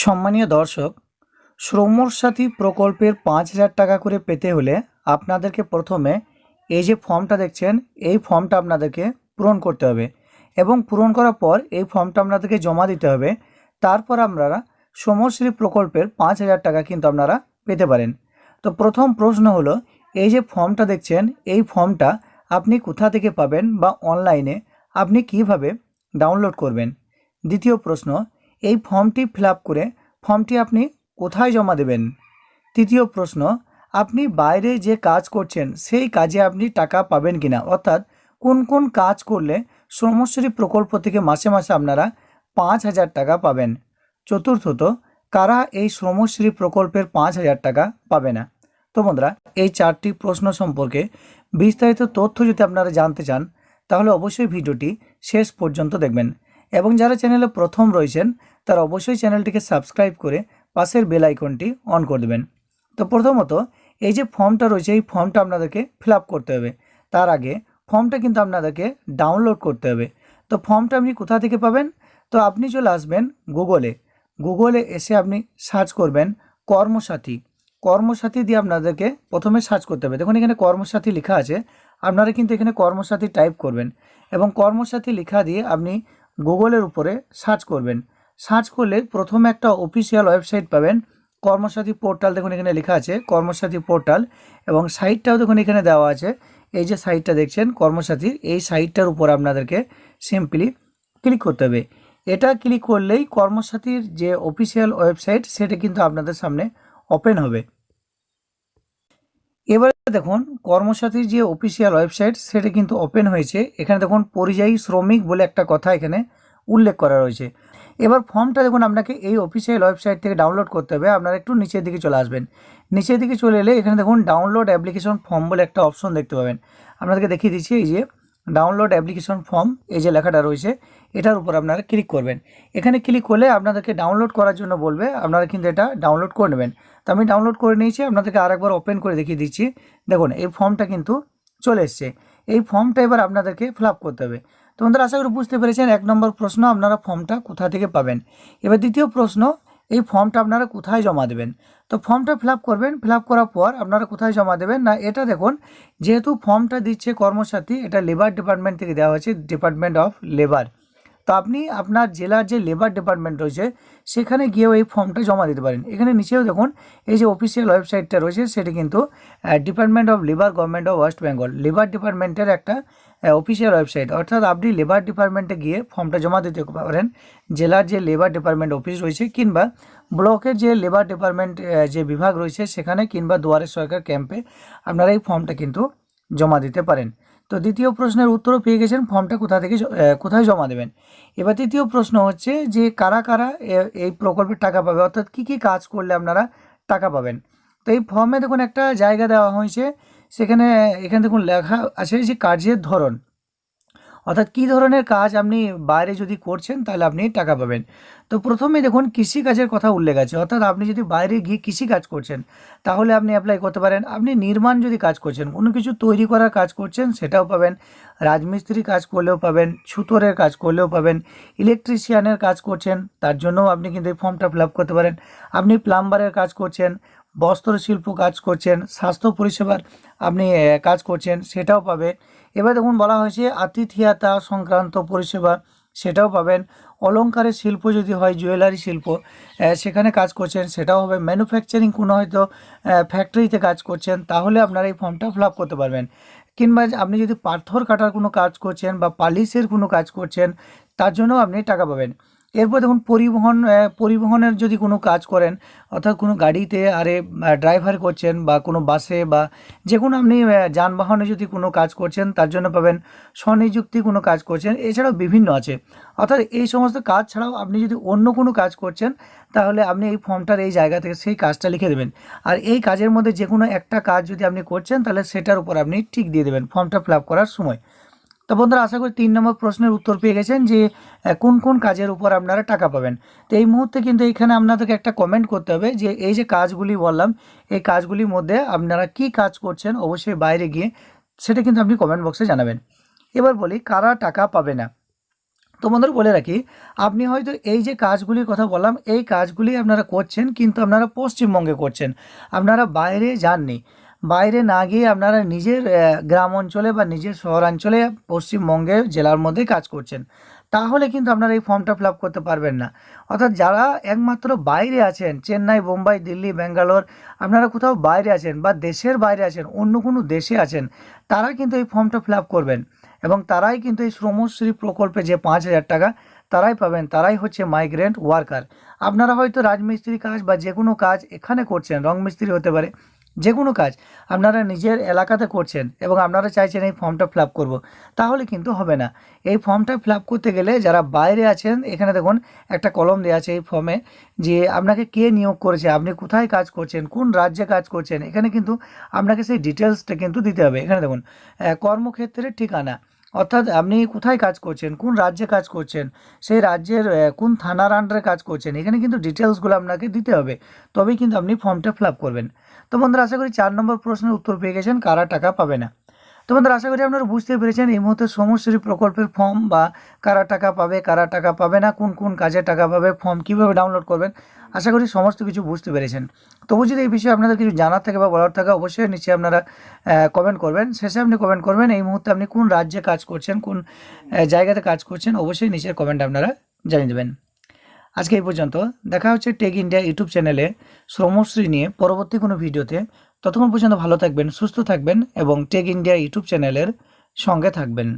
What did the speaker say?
সম্মানীয় দর্শক, শ্রমর সাথী প্রকল্পের পাঁচ হাজার টাকা করে পেতে হলে আপনাদেরকে প্রথমে এই যে ফর্মটা দেখছেন, এই ফর্মটা আপনাদেরকে পূরণ করতে হবে এবং পূরণ করার পর এই ফর্মটা আপনাদেরকে জমা দিতে হবে। তারপর আপনারা শ্রমশ্রী প্রকল্পের পাঁচ হাজার টাকা কিন্তু আপনারা পেতে পারেন। তো প্রথম প্রশ্ন হলো, এই যে ফর্মটা দেখছেন, এই ফর্মটা আপনি কোথা থেকে পাবেন বা অনলাইনে আপনি কীভাবে ডাউনলোড করবেন? দ্বিতীয় প্রশ্ন এই ফর্মটি ফিল করে ফর্মটি আপনি কোথায় জমা দেবেন? তৃতীয় প্রশ্ন, আপনি বাইরে যে কাজ করছেন, সেই কাজে আপনি টাকা পাবেন কিনা? অর্থাৎ কোন কোন কাজ করলে শ্রমশ্রী প্রকল্প থেকে মাসে মাসে আপনারা পাঁচ হাজার টাকা পাবেন? চতুর্থত, কারা এই শ্রমশ্রী প্রকল্পের পাঁচ হাজার টাকা পাবে না? তো বন্ধুরা, এই চারটি প্রশ্ন সম্পর্কে বিস্তারিত তথ্য যদি আপনারা জানতে চান, তাহলে অবশ্যই ভিডিওটি শেষ পর্যন্ত দেখবেন। এবং যারা চ্যানেলে প্রথম রয়েছেন, তারা অবশ্যই চ্যানেলটিকে সাবস্ক্রাইব করে পাশের বেল আইকনটি অন করে দেবেন। তো প্রথমত, এই যে ফর্মটা রয়েছে, এই ফর্মটা আপনাদেরকে ফিল করতে হবে। তার আগে ফর্মটা কিন্তু আপনাদেরকে ডাউনলোড করতে হবে। তো ফর্মটা আপনি কোথা থেকে পাবেন? তো আপনি চলে আসবেন গুগলে। গুগলে এসে আপনি সার্চ করবেন কর্মসাথী। কর্মসাথী দিয়ে আপনাদেরকে প্রথমে সার্চ করতে হবে। দেখুন, এখানে কর্মসাথী লেখা আছে। আপনারা কিন্তু এখানে কর্মসাথী টাইপ করবেন এবং কর্মসাথী লেখা দিয়ে আপনি গুগলের উপরে সার্চ করবেন। সার্চ করলে প্রথমে একটা অফিসিয়াল ওয়েবসাইট পাবেন। কর্মসাথী পোর্টাল দেখুন এখানে লেখা আছে, কর্মসাথী পোর্টাল এবং সাইটটাও দেখুন এখানে দেওয়া আছে। এই যে সাইটটা দেখছেন, কর্মসাথীর, এই সাইটটার উপর আপনাদেরকে সিম্পলি ক্লিক করতে হবে। এটা ক্লিক করলেই কর্মসাথীর যে অফিসিয়াল ওয়েবসাইট সেটা কিন্তু আপনাদের সামনে ওপেন হবে। এবারে দেখুন, কর্মসাথীর যে অফিসিয়াল ওয়েবসাইট সেটা কিন্তু ওপেন হয়েছে। এখানে দেখুন, পরিযায়ী শ্রমিক বলে একটা কথা এখানে উল্লেখ করা রয়েছে। এবার ফর্মটা দেখুন, আপনাকে এই অফিসিয়াল ওয়েবসাইট থেকে ডাউনলোড করতে হবে। আপনারা একটু নিচের দিকে চলে আসবেন। নিচের দিকে চলে এলে এখানে দেখুন ডাউনলোড অ্যাপ্লিকেশন ফর্ম বলে একটা অপশন দেখতে পাবেন। আপনাদেরকে দেখিয়ে দিচ্ছি, এই যে ডাউনলোড অ্যাপ্লিকেশন ফর্ম এই যে লেখাটা রয়েছে, এটার উপর আপনারা ক্লিক করবেন। এখানে ক্লিক করলে আপনাদেরকে ডাউনলোড করার জন্য বলবে, আপনারা কিন্তু এটা ডাউনলোড করে নেবেন। তো আমি ডাউনলোড করে নিয়েছি, আপনাদেরকে আরেকবার ওপেন করে দেখিয়ে দিচ্ছি। দেখুন, এই ফর্মটা কিন্তু চলে এসছে। এই ফর্মটা এবার আপনাদেরকে ফিল করতে হবে। তো বন্ধুরা, আশা করি বুঝতে পেরেছেন, এক নম্বর প্রশ্ন আপনারা ফর্মটা কোথা থেকে পাবেন? এবার দ্বিতীয় প্রশ্ন এই ফর্মটা আপনারা কোথায় জমা দেবেন? তো ফর্মটা ফিল করবেন ফিল করার পর আপনারা কোথায় জমা দেবেন? না, এটা দেখুন, যেহেতু ফর্মটা দিচ্ছে কর্মসাথী, এটা লেবার ডিপার্টমেন্ট থেকে দেওয়া হয়েছে ডিপার্টমেন্ট অফ লেবার তো আপনি আপনার জেলার যে লেবার ডিপার্টমেন্ট রয়েছে, সেখানে গিয়েও এই ফর্মটা জমা দিতে পারেন। এখানে নিচেও দেখুন, এই যে অফিসিয়াল ওয়েবসাইটটা রয়েছে, সেটি কিন্তু department of labour government of West Bengal labour ডিপার্টমেন্টের একটা অফিসিয়াল ওয়েবসাইট অর্থাৎ আপনি লেবার ডিপার্টমেন্টে গিয়ে ফর্মটা জমা দিতে পারেন। জেলার যে লেবার ডিপার্টমেন্ট অফিস রয়েছে, কিংবা ব্লকের যে লেবার ডিপার্টমেন্ট যে বিভাগ রয়েছে, সেখানে কিংবা দুয়ারে সরকার ক্যাম্পে আপনারা এই ফর্মটা কিন্তু জমা দিতে পারেন। তো দ্বিতীয় প্রশ্নের উত্তরও পেয়ে গেছেন, ফর্মটা কোথা থেকে কোথায় জমা দেবেন? এবার তৃতীয় প্রশ্ন হচ্ছে যে কারা কারা এই প্রকল্পের টাকা পাবে? অর্থাৎ কী কী কাজ করলে আপনারা টাকা পাবেন? তো এই ফর্মে দেখুন একটা জায়গা দেওয়া হয়েছে, সেখানে এখানে দেখুন লেখা আছে যে কার্যের ধরন। অর্থাৎ কী ধরনের কাজ আপনি বাইরে যদি করছেন, তাহলে আপনি টাকা পাবেন। তো প্রথমে দেখুন, কৃষিকাজের কথা উল্লেখ আছে। অর্থাৎ আপনি যদি বাইরে গিয়ে কৃষিকাজ করছেন, তাহলে আপনি অ্যাপ্লাই করতে পারেন। আপনি নির্মাণ যদি কাজ করছেন, কোনো কিছু তৈরি করার কাজ করছেন, সেটাও পাবেন। রাজমিস্ত্রি কাজ করলেও পাবেন ছুতরের কাজ করলেও পাবেন ইলেকট্রিশিয়ানের কাজ করছেন, তার জন্যও আপনি কিন্তু এই ফর্মটা ফিল করতে পারেন। আপনি প্লাম্বারের কাজ করছেন বস্ত্র শিল্প কাজ করছেন, স্বাস্থ্য পরিষেবার আপনি কাজ করছেন, সেটাও পাবে এবার দেখুন, বলা হয়েছে আতিথিয়াতা সংক্রান্ত পরিষেবা সেটাও পাবেন। অলংকারের শিল্প যদি হয়, জুয়েলারি শিল্প সেখানে কাজ করছেন, সেটাও হবে। ম্যানুফ্যাকচারিং কোনো হয়তো ফ্যাক্টরিতে কাজ করছেন, তাহলে আপনারা এই ফর্মটা ফিল করতে পারবেন। কিংবা আপনি যদি পাথর কাটার কোনো কাজ করছেন বা পালিশের কোনো কাজ করছেন, তার জন্যও আপনি টাকা পাবেন। এরপর দেখুন পরিবহন পরিবহনের যদি কোনো কাজ করেন, অর্থাৎ কোনো গাড়িতে আরে ড্রাইভার করছেন বা কোনো বাসে বা যে কোনো আপনি যানবাহনে যদি কোনো কাজ করছেন, তার জন্য পাবেন স্বনিযুক্তি কোনো কাজ করছেন, এছাড়াও বিভিন্ন আছে। অর্থাৎ এই সমস্ত কাজ ছাড়াও আপনি যদি অন্য কোনো কাজ করছেন, তাহলে আপনি এই ফর্মটার এই জায়গা থেকে সেই কাজটা লিখে দেবেন। আর এই কাজের মধ্যে যে কোনো একটা কাজ যদি আপনি করছেন, তাহলে সেটার উপর আপনি টিক দিয়ে দেবেন, ফর্মটা ফিল করার সময়। তো বন্ধুরা, আশা করি তিন নম্বর প্রশ্নের উত্তর পেয়ে গেছেন যে কোন কোন কাজের উপর আপনারা টাকা পাবেন। তো এই মুহূর্তে কিন্তু এখানে আপনাদেরকে একটা কমেন্ট করতে হবে যে, এই যে কাজগুলি বললাম, এই কাজগুলির মধ্যে আপনারা কি কাজ করছেন অবশ্যই বাইরে গিয়ে সেটা কিন্তু আপনি কমেন্ট বক্সে জানাবেন। এবার বলি, কারা টাকা পাবে না? তো বন্ধুরা, বলে রাখি, আপনি হয়তো এই যে কাজগুলির কথা বললাম, এই কাজগুলি আপনারা করছেন, কিন্তু আপনারা পশ্চিমবঙ্গে করছেন। আপনারা বাইরে যাননি। বাইরে না গিয়ে আপনারা নিজের গ্রাম অঞ্চলে বা নিজের শহরাঞ্চলে পশ্চিমবঙ্গের জেলার মধ্যে কাজ করছেন, তাহলে কিন্তু আপনারা এই ফর্মটা ফিল করতে পারবেন না। অর্থাৎ যারা একমাত্র বাইরে আছেন, চেন্নাই বোম্বাই দিল্লি, ব্যাঙ্গালোর, আপনারা কোথাও বাইরে আছেন বা দেশের বাইরে আছেন, অন্য কোনো দেশে আছেন, তারা কিন্তু এই ফর্মটা ফিল করবেন এবং তারাই কিন্তু এই শ্রমশ্রী প্রকল্পে যে পাঁচ হাজার টাকা, তারাই পাবেন, তারাই হচ্ছে মাইগ্রেন্ট ওয়ার্কার আপনারা হয়তো রাজমিস্ত্রি কাজ বা যে কোনো কাজ এখানে করছেন, রং মিস্ত্রি হতে পারে যে কোনো কাজ আপনারা নিজের এলাকাতে করছেন এবং আপনারা চাইছেন এই ফর্মটা ফিল আপ করব, তাহলে কিন্তু হবে না। এই ফর্মটা ফিল আপ করতে গেলে যারা বাইরে আছেন, এখানে দেখুন একটা কলম দেওয়া আছে এই ফর্মে যে আপনাকে কে নিয়োগ করেছে, আপনি কোথায় কাজ করছেন, কোন রাজ্যে কাজ করছেন, এখানে কিন্তু আপনাকে সেই ডিটেলসটা কিন্তু দিতে হবে। এখানে দেখুন কর্মক্ষেত্রের ঠিকানা অর্থাৎ আপনি কোথায় কাজ করছেন, কোন রাজ্যে কাজ করছেন, সেই রাজ্যের কোন থানার আন্ডারে কাজ করছেন, এখানে কিন্তু ডিটেলসগুলো আপনাকে দিতে হবে। তবেই কিন্তু আপনি ফর্মটা ফিল করবেন। তো বন্ধুরা, আশা করি চার নম্বর প্রশ্নের উত্তর পেয়ে গেছেন, কারা টাকা পাবে না? তো বন্ধুরা, আশা করি আপনারা বুঝতে পেরেছেন এই মুহূর্তে সমশ্রী প্রকল্পের ফর্ম বা কারা টাকা পাবে, কারা টাকা পাবে না, কোন কোন কাজে টাকা পাবে ফর্ম কীভাবে ডাউনলোড করবেন, আশা করি সমস্ত কিছু বুঝতে পেরেছেন। তবু যদি এই বিষয়ে আপনাদের কিছু জানার থাকে বা বলার থাকে, অবশ্যই নিচে আপনারা কমেন্ট করবেন। শেষে আপনি কমেন্ট করবেন এই মুহূর্তে আপনি কোন রাজ্যে কাজ করছেন, কোন জায়গাতে কাজ করছেন, অবশ্যই নিচের কমেন্ট আপনারা জানিয়ে দেবেন। আজকে এই পর্যন্ত দেখা হচ্ছে টেক ইন্ডিয়া ইউটিউব চ্যানেলে শ্রমশ্রী নিয়ে পরবর্তী কোনো ভিডিওতে ততক্ষণ পর্যন্ত ভালো থাকবেন সুস্থ থাকবেন এবং টেক ইন্ডিয়া ইউটিউব চ্যানেলের সঙ্গে থাকবেন।